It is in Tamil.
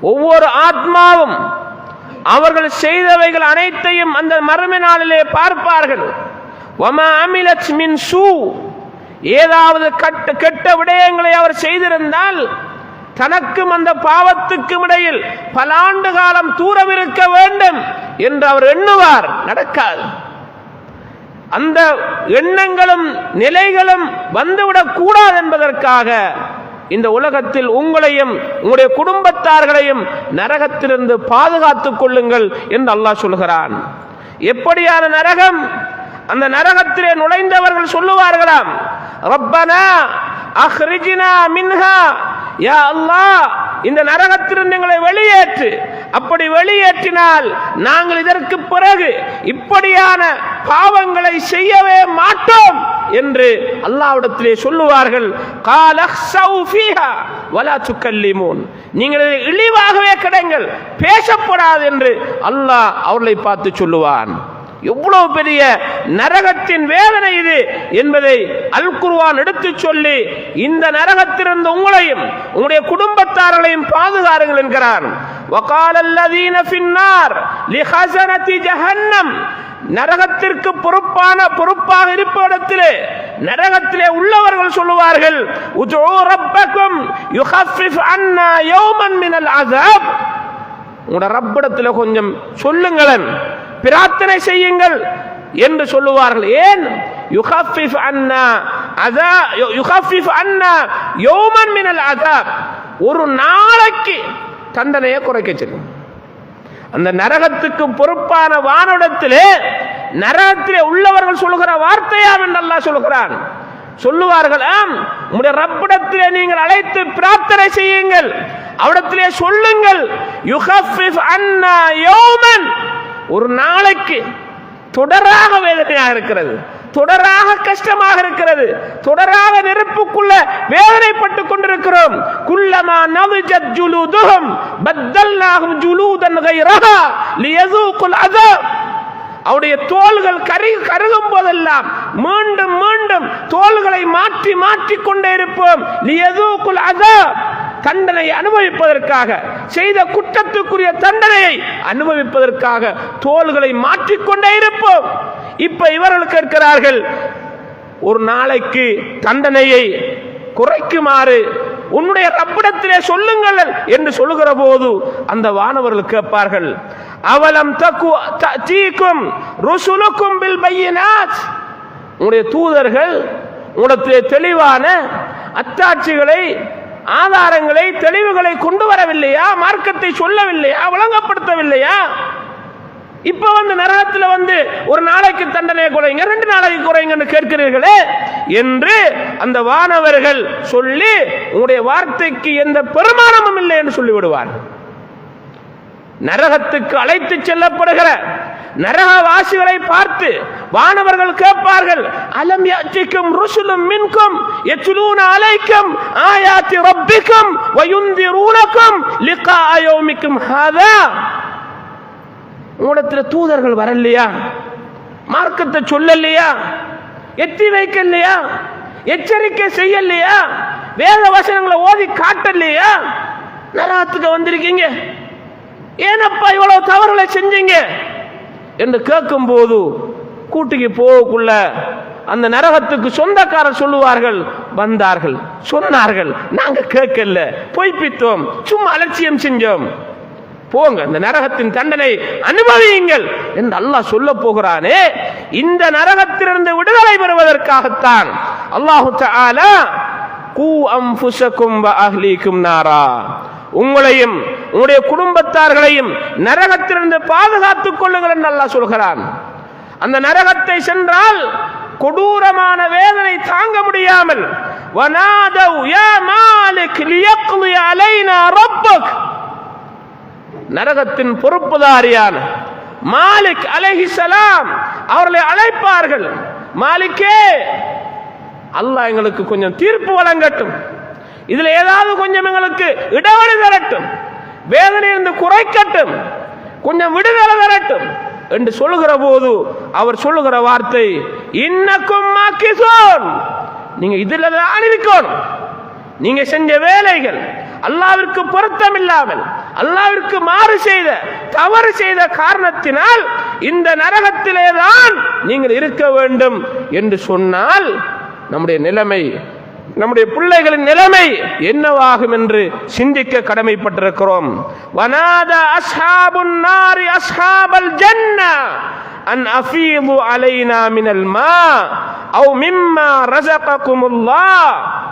ஒவ்வொரு ஆத்மாவும் அவர்கள் செய்தவைகள் அனைத்தையும் அந்த மறுமை நாளிலே பார்ப்பார்கள். ஏதாவது கட்ட கெட்ட விடயங்களை அவர் செய்திருந்தால் தனக்கும் அந்த பாவத்துக்கும் இடையில் பல ஆண்டு காலம் தூரம் இருக்க வேண்டும் என்று அவர் எண்ணுவார். நடக்காது. அந்த எண்ணங்களும் நிலைகளும் வந்துவிடக் கூடாது என்பதற்காக இந்த உலகத்தில் உங்களையும் உங்களுடைய குடும்பத்தார்களையும் நரகத்திலிருந்து பாதுகாத்துக் கொள்ளுங்கள் என்று அல்லாஹ் சொல்கிறான். எப்படியான நரகம்? அந்த நரகத்திலே நுழைந்தவர்கள் சொல்லுவார்களாம் ரப்பனா அஹ்ரிஜினா மின்ஹா யா அல்லாஹ் இந்த நரகத்திலிருந்து எங்களை வெளியேற்று. அப்படி வெளியேற்றினால் நாங்கள் இதற்கு பிறகு இப்படியான பாவங்களை செய்யவே மாட்டோம் என்று அல்லாவிடத்திலே சொல்லுவார்கள். வலா நீங்கள் இழிவாகவே கிடைங்கள் பேசப்படாது என்று அல்லாஹ் அவர்களை பார்த்து சொல்லுவான். எவ்வளவு பெரிய நரகத்தின் வேதனை இது என்பதை அல் குருவான் எடுத்து சொல்லி இந்த நரகத்திலிருந்து உங்களையும் உங்களுடைய குடும்பத்தார்களையும் பாதுகாருங்கள் என்கிறான். நரகத்திற்கு பொறுப்பான பொறுப்பாக இருப்பிடத்திலே நரகத்திலே உள்ளவர்கள் சொல்லுவார்கள் உங்களோட ரப்பிடத்தில் கொஞ்சம் சொல்லுங்களேன். பிரார்த்தனை செய்யுங்கள் என்று சொல்லுவார்கள். ஏன்? யுகஃபிஃப் அண்ணா அதா யுகஃபிஃப் அண்ணா யோமன் மினல் அதா ஒரு நாளைக்கு தண்டனையை குறைக்க செய்யும் அந்த நரகத்துக்கு பொறுப்பான வானிடத்திலே நரகத்திலே உள்ளவர்கள் சொல்லுகிற வார்த்தையாம் என்று அல்லாஹ் சொல்லுகிறான். சொல்லுவார்கள் ஆம் உங்களுடைய ரப்பிடத்திலே நீங்கள் அழைத்து பிரார்த்தனை செய்யுங்கள். அவடத்திலே சொல்லுங்கள் யுஹஃபிஃப் அண்ணா யோமன் ஒரு நாளைக்கு தொடராக வேதனையாக இருக்கிறது. தொடராக கஷ்டமாக இருக்கிறது. தொடராக நெருப்புக்குள்ள வேதனைப்பட்டு கொண்டிருக்கிறோம். குல்லமா நவிஜத் ஜுலூதுஹும் பத்தல்நாஹும் ஜுலூதன் கைரஹா லியதூகுல் அஸாப். அவருடைய தோள்கள் கரு கருகும் போதெல்லாம் மீண்டும் மீண்டும் தோள்களை மாற்றி மாற்றி கொண்டே இருப்போம். தண்டனை அனுபவிப்பதற்காக செய்த குற்றத்துக்குரிய தண்டனையை அனுபவிப்பதற்காக தோள்களை மாற்றிக்கொண்டே இருப்போம். இப்ப இவர்கள் கேட்கிறார்கள் ஒரு நாளைக்கு தண்டனையை குறைக்குமாறு உன்னுடைய ரப்பிடத்திலே சொல்லுங்கள் என்று சொல்லுகிற போது அந்த வானவர்கள் கேட்பார்கள் அவலம் தக்கு தீக்கும் ருசுலுக்கும் பில் பையினாத்? உங்களுடைய தூதர்கள் உங்களுடைய தெளிவான அத்தாட்சிகளை ஆதாரங்களை தெளிவுகளை கொண்டு வரவில்லையா? மார்க்கத்தை சொல்லவில்லையா? விளங்கப்படுத்தவில்லையா? இப்ப வந்து நரகத்துல வந்து ஒரு நாளைக்கு தண்டனை குறைங்க ரெண்டு நாளைக்கு குறைங்கன்னு கேட்கிறீர்களே என்று அந்த வானவர்கள் சொல்லி உங்களுடைய வார்த்தைக்கு எந்த பெருமானமும் இல்லை என்று சொல்லிவிடுவார் நரகத்துக்கு அழைத்து செல்லப்படுகிற நரகவாசிகளை பார்த்து வானவர்கள் கேட்பார்கள் அலம் யாச்சிக்கும் ருசுலும் மின்கும் எச்சுலூன அலைக்கும் ஆயாத்தி ரப்பிக்கும் வயுந்திரூனக்கும் லிக்கா அயோமிக்கும் ஹாதா. உங்களிடத்தில் தூதர்கள் வரலையா மார்க்கத்தை சொல்லலையா எத்தி வைக்கலையா எச்சரிக்கை செய்யலையா வேத வசனங்களை ஓதி காட்டலையா நரகத்துக்கு வந்திருக்கீங்க. ஏனப்பா இவ்வளவு தவறுகளை செஞ்சீங்க? என்று கேட்கும் போது கூட்டிக்கு போகக்குள்ள அந்த நரகத்துக்கு சொந்தக்காரர் சொல்லுவார்கள் வந்தார்கள் சொன்னார்கள். நாங்கள் கேட்கல பொய்ப்பித்தோம் சும்மா அலட்சியம் செஞ்சோம். போங்க இந்த நரகத்தின் தண்டனை அனுபவியுங்கள் என்று அல்லாஹ் சொல்ல போகிறானே. இந்த நரகத்திலிருந்து விடுதலை பெறுவதற்காகத்தான் அல்லாஹு கூ அம்புசக்கும் வ அஹ்லீக்கும் நாரா. உங்களையும் உங்களுடைய குடும்பத்தார்களையும் நரகத்திலிருந்து பாதுகாத்துக் கொள்ளுங்கள் என்று அல்லாஹ் சொல்கிறான். அந்த நரகத்தை சென்றால் கொடூரமான வேதனை தாங்க முடியாமல் வனாதவ் மாலிக் அலைனா நரகத்தின் பொறுப்புதாரியான மாலிக் அலைஹிஸ்ஸலாம் அவர்களை அழைப்பார்கள். மாலிக்கே அல்லாஹ் எங்களுக்கு கொஞ்சம் தீர்ப்பு வழங்கட்டும். இதுல ஏதாவது கொஞ்சம் எங்களுக்கு இடைவெளி தரட்டும். வேதனை இருந்து குறைக்கட்டும். கொஞ்சம் விடுதலை தரட்டும் என்று சொல்லுகிற போது அவர் சொல்லுகிற வார்த்தை இன்னக்கும் மாக்கிசோன். நீங்க இதுல தான் அணிவிக்கணும். நீங்க செஞ்ச வேலைகள் அல்லாவிற்கு பொருத்தம் இல்லாமல் அல்லாவிற்கு மாறு செய்த தவறு செய்த காரணத்தினால் இந்த நரகத்திலே தான் நீங்கள் இருக்க வேண்டும் என்று சொன்னால் நம்முடைய நிலைமை நம்முடைய பிள்ளைகளின் நிலைமை என்னவாகும் என்று சிந்திக்க கடமைப்பட்டிருக்கிறோம். வனாத அஸ்ஹாபுன் நாரி அஸ்ஹாபல் ஜன்னா. அன் அஃபீது அலைனா மினல் மா. அவு மிம்மா ரஸககுமுல்லாஹ்